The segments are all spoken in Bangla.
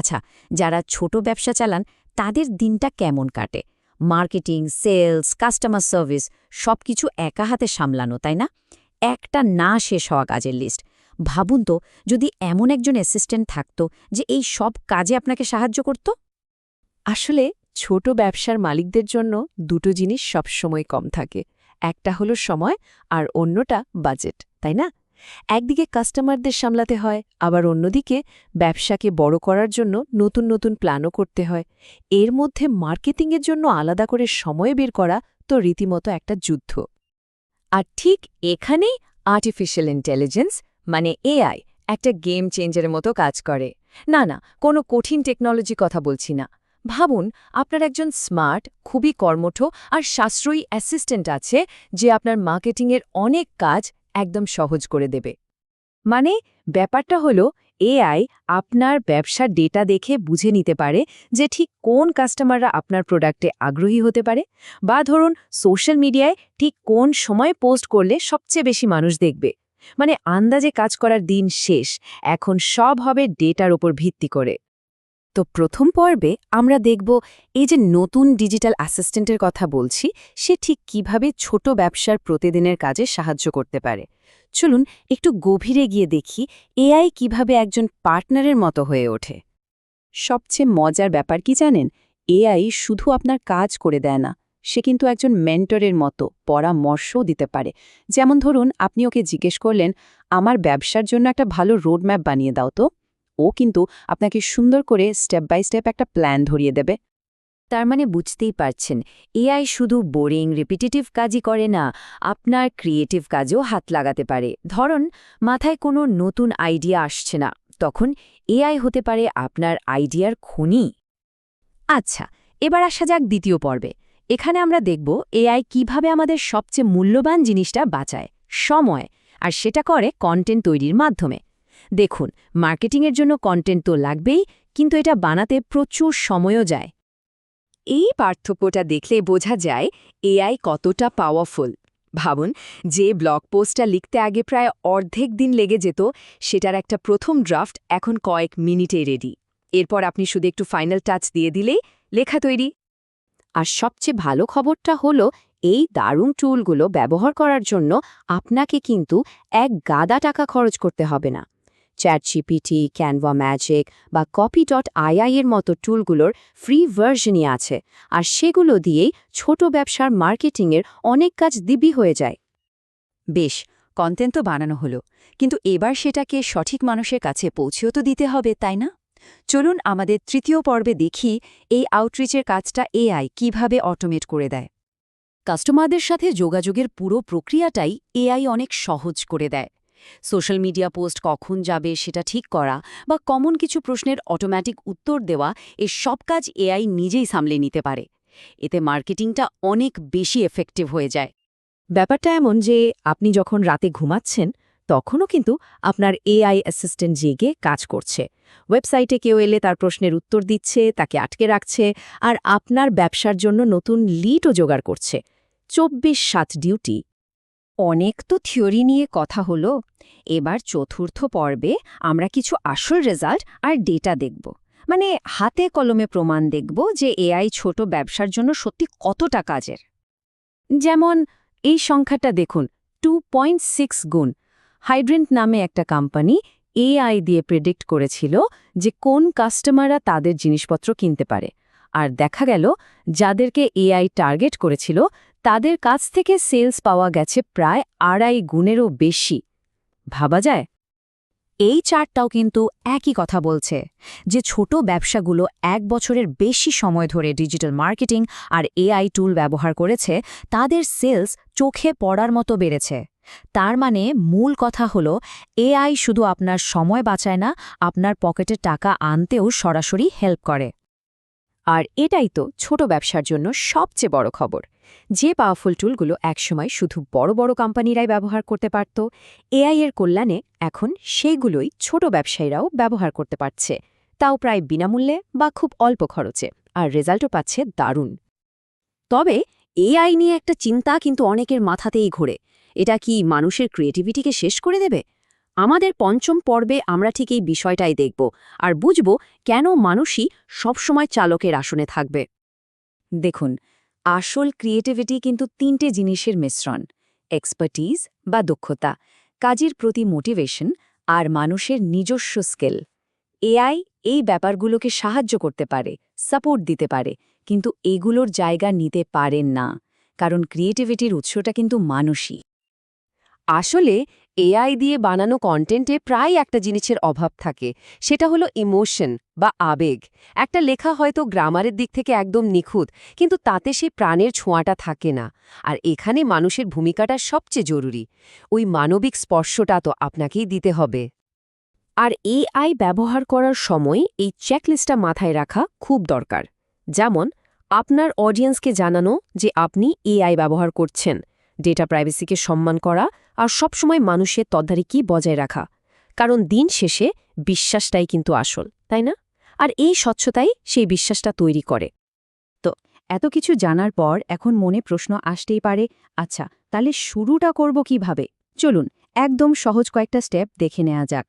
আচ্ছা যারা ছোট ব্যবসা চালান, তাদের দিনটা কেমন কাটে? মার্কেটিং, সেলস, কাস্টমার সার্ভিস, সবকিছু একা হাতে সামলানো, তাই না? একটা না শেষ হওয়া কাজের লিস্ট। ভাবুন তো, যদি এমন একজন অ্যাসিস্ট্যান্ট থাকতো যে এই সব কাজে আপনাকে সাহায্য করত? আসলে, ছোট ব্যবসার মালিকদের জন্য দুটো জিনিস সবসময় কম থাকে। একটা হলো সময় আর অন্যটা বাজেট, তাই না? একদিকে কাস্টমারদের সামলাতে হয়, আবার অন্যদিকে ব্যবসাকে বড় করার জন্য নতুন নতুন প্ল্যানও করতে হয়। এর মধ্যে মার্কেটিংয়ের জন্য আলাদা করে সময় বের করা তো রীতিমতো একটা যুদ্ধ। আর ঠিক এখানেই আর্টিফিশিয়াল ইন্টেলিজেন্স মানে এআই একটা গেম চেঞ্জের মতো কাজ করে। না না, কোনো কঠিন টেকনোলজি কথা বলছি না। ভাবুন, আপনার একজন স্মার্ট খুবই কর্মঠ আর সাশ্রয়ী অ্যাসিস্ট্যান্ট আছে যে আপনার মার্কেটিংয়ের অনেক কাজ একদম সহজ করে দেবে। মানে ব্যাপারটা হলো, এআই আপনার ব্যবসার ডেটা দেখে বুঝে নিতে পারে যে ঠিক কোন কাস্টমাররা আপনার প্রোডাক্টে আগ্রহী হতে পারে বা ধরুন, সোশ্যাল মিডিয়ায় ঠিক কোন সময় পোস্ট করলে সবচেয়ে বেশি মানুষ দেখবে। মানে আন্দাজে কাজ করার দিন শেষ, এখন সব হবে ডেটার ওপর ভিত্তি করে। তো প্রথম পর্বে আমরা দেখব এই যে নতুন ডিজিটাল অ্যাসিস্ট্যান্টের কথা বলছি, সে ঠিক কীভাবে ছোট ব্যবসার প্রতিদিনের কাজে সাহায্য করতে পারে। চলুন একটু গভীরে গিয়ে দেখি এআই কীভাবে একজন পার্টনারের মতো হয়ে ওঠে। সবচেয়ে মজার ব্যাপার কি জানেন? এআই শুধু আপনার কাজ করে দেয় না, সে কিন্তু একজন মেন্টরের মতো পরামর্শও দিতে পারে। যেমন ধরুন, আপনি ওকে জিজ্ঞেস করলেন, আমার ব্যবসার জন্য একটা ভালো রোডম্যাপ বানিয়ে দাও তো। ও কিন্তু আপনাকে সুন্দর করে স্টেপ বাই স্টেপ একটা প্ল্যান ধরিয়ে দেবে। তার মানে বুঝতেই পারছেন এআই শুধু বোরিং রিপিটেটিভ কাজই করে না, আপনার ক্রিয়েটিভ কাজেও হাত লাগাতে পারে। ধরুন, মাথায় কোনো নতুন আইডিয়া আসছে না, তখন এআই হতে পারে আপনার আইডিয়ার খনি। আচ্ছা এবার আসা যাক দ্বিতীয় পর্বে। এখানে আমরা দেখব এআই কীভাবে আমাদের সবচেয়ে মূল্যবান জিনিসটা বাঁচায়, সময়, আর সেটা করে কন্টেন্ট তৈরির মাধ্যমে। দেখুন, মার্কেটিংয়ের জন্য কন্টেন্ট তো লাগবেই, কিন্তু এটা বানাতে প্রচুর সময়ও যায়। এই পার্থক্যটা দেখলে বোঝা যায় এআই কতটা পাওয়ারফুল ভাবুন, যে ব্লগ পোস্টটা লিখতে আগে প্রায় অর্ধেক দিন লেগে যেত, সেটার একটা প্রথম ড্রাফট এখন কয়েক মিনিটে রেডি এরপর আপনি শুধু একটু ফাইনাল টাচ দিয়ে দিলেই লেখা তৈরি। আর সবচেয়ে ভালো খবরটা হলো, এই দারুণ টুলগুলো ব্যবহার করার জন্য আপনাকে কিন্তু এক গাদা টাকা খরচ করতে হবে না। চ্যাট জিপিটি ক্যানভা ম্যাজিক বা কপি ডট আইআই এর মতো টুলগুলোর ফ্রি ভার্শনই আছে। আর সেগুলো দিয়েই ছোট ব্যবসার মার্কেটিংয়ের অনেক কাজ দিবি হয়ে যায়। বেশ কন্টেন্ট তো বানানো হলো, কিন্তু এবার সেটাকে সঠিক মানুষের কাছে পৌঁছেও তো দিতে হবে, তাই না? চলুন আমাদের তৃতীয় পর্বে দেখি এই আউটরিচের কাজটা এআই কীভাবে অটোমেট করে দেয়। কাস্টমারদের সাথে যোগাযোগের পুরো প্রক্রিয়াটাই এআই অনেক সহজ করে দেয়। সোশ্যাল মিডিয়া পোস্ট কখন যাবে সেটা ঠিক করা বা কমন কিছু প্রশ্নের অটোম্যাটিক উত্তর দেওয়া এ সব কাজ এআই নিজেই সামলে নিতে পারে। এতে মার্কেটিংটা অনেক বেশি এফেক্টিভ হয়ে যায়। ব্যাপারটা এমন যে আপনি যখন রাতে ঘুমাচ্ছেন, তখনও কিন্তু আপনার এআই অ্যাসিস্ট্যান্ট জেগে কাজ করছে। ওয়েবসাইটে কেউ এলে তার প্রশ্নের উত্তর দিচ্ছে, তাকে আটকে রাখছে আর আপনার ব্যবসার জন্য নতুন লিডও জোগাড় করছে। চব্বিশ সাত ডিউটি অনেক তো থিওরি নিয়ে কথা হলো। এবার চতুর্থ পর্বে আমরা কিছু আসল রেজাল্ট আর ডেটা দেখব। মানে হাতে কলমে প্রমাণ দেখব যে এআই ছোট ব্যবসার জন্য সত্যি কতটা কাজের। যেমন, এই সংখ্যাটা দেখুন টু গুণ। হাইড্রেন্ট নামে একটা কোম্পানি এআই দিয়ে প্রেডিক্ট করেছিল যে কোন কাস্টমাররা তাদের জিনিসপত্র কিনতে পারে। আর দেখা গেল, যাদেরকে এআই টার্গেট করেছিল তাদের কাছ থেকে সেলস পাওয়া গেছে প্রায় আড়াই গুণেরও বেশি। ভাবা যায়? এই চার্টটাও কিন্তু একই কথা বলছে, যে ছোট ব্যবসাগুলো এক বছরের বেশি সময় ধরে ডিজিটাল মার্কেটিং আর এআই টুল ব্যবহার করেছে, তাদের সেলস চোখে পড়ার মতো বেড়েছে। তার মানে মূল কথা হলো, এআই শুধু আপনার সময় বাঁচায় না, আপনার পকেটে টাকা আনতেও সরাসরি হেল্প করে। আর এটাই তো ছোট ব্যবসার জন্য সবচেয়ে বড় খবর। যে পাওয়ারফুল টুলগুলো একসময় শুধু বড় বড় কোম্পানিরাই ব্যবহার করতে পারত, এআই এর কল্যাণে এখন সেইগুলোই ছোট ব্যবসায়ীরাও ব্যবহার করতে পারছে। তাও প্রায় বিনামূল্যে বা খুব অল্প খরচে, আর রেজাল্টও পাচ্ছে দারুণ। তবে এআই নিয়ে একটা চিন্তা কিন্তু অনেকের মাথাতেই ঘোরে। এটা কি মানুষের ক্রিয়েটিভিটিকে শেষ করে দেবে? আমাদের পঞ্চম পর্বে আমরা ঠিক এই বিষয়টাই দেখব আর বুঝব কেন মানুষই সবসময় চালকের আসনে থাকবে। দেখুন আসল ক্রিয়েটিভিটি কিন্তু তিনটে জিনিসের মিশ্রণ এক্সপার্টিজ বা দক্ষতা, কাজের প্রতি মোটিভেশন আর মানুষের নিজস্ব স্কিল এআই এই ব্যাপারগুলোকে সাহায্য করতে পারে সাপোর্ট দিতে পারে, কিন্তু এগুলোর জায়গা নিতে পারেন না, কারণ ক্রিয়েটিভিটির উৎসটা কিন্তু মানুষই। আসলে এআই দিয়ে বানানো কন্টেন্টে প্রায় একটা জিনিসের অভাব থাকে। সেটা হলো ইমোশন বা আবেগ। একটা লেখা হয়তো গ্রামারের দিক থেকে একদম নিখুঁত, কিন্তু তাতে সে প্রাণের ছোঁয়াটা থাকে না। আর এখানে মানুষের ভূমিকাটা সবচেয়ে জরুরি। ওই মানবিক স্পর্শটা তো আপনাকেই দিতে হবে। আর এআই ব্যবহার করার সময় এই চেকলিস্টটা মাথায় রাখা খুব দরকার। যেমন, আপনার অডিয়েন্সকে জানানো যে আপনি এআই ব্যবহার করছেন। ডেটা প্রাইভেসিকে সম্মান করা আর সবসময় মানুষের তদারকি বজায় রাখা? কারণ দিন শেষে বিশ্বাসটাই কিন্তু আসল, তাই না? আর এই স্বচ্ছতাই সেই বিশ্বাসটা তৈরি করে। তো এত কিছু জানার পর এখন মনে প্রশ্ন আসতেই পারে আচ্ছা তাহলে শুরুটা করব কীভাবে? চলুন, একদম সহজ কয়েকটা স্টেপ দেখে নেওয়া যাক।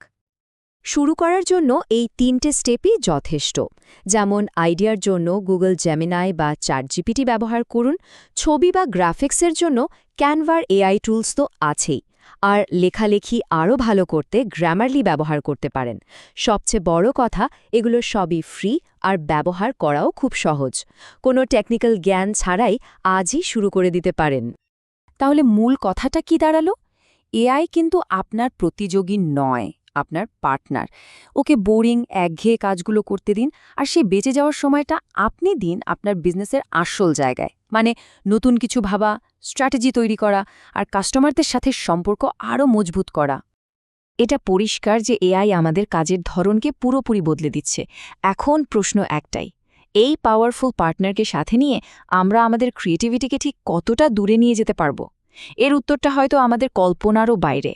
শুরু করার জন্য এই তিনটে স্টেপই যথেষ্ট। যেমন আইডিয়ার জন্য গুগল জেমিনাই বা চার জিপিটি ব্যবহার করুন, ছবি বা গ্রাফিক্সের জন্য ক্যানভার এআই টুলস তো আছেই, আর লেখালেখি আরও ভালো করতে গ্রামারলি ব্যবহার করতে পারেন। সবচেয়ে বড় কথা, এগুলো সবই ফ্রি আর ব্যবহার করাও খুব সহজ। কোনো টেকনিক্যাল জ্ঞান ছাড়াই আজই শুরু করে দিতে পারেন। তাহলে মূল কথাটা কি দাঁড়াল? এআই কিন্তু আপনার প্রতিযোগী নয়। আপনার পার্টনার। ওকে বোরিং, একঘেয়ে কাজগুলো করতে দিন আর সে বেঁচে যাওয়ার সময়টা আপনি দিন আপনার বিজনেসের আসল জায়গায়। মানে নতুন কিছু ভাবা, স্ট্র্যাটেজি তৈরি করা আর কাস্টমারদের সাথে সম্পর্ক আরও মজবুত করা। এটা পরিষ্কার যে এআই আমাদের কাজের ধরনকে পুরোপুরি বদলে দিচ্ছে। এখন প্রশ্ন একটাই, এই পাওয়ারফুল পার্টনারকে সাথে নিয়ে আমরা আমাদের ক্রিয়েটিভিটিকে ঠিক কতটা দূরে নিয়ে যেতে পারব? এর উত্তরটা হয়তো আমাদের কল্পনারও বাইরে।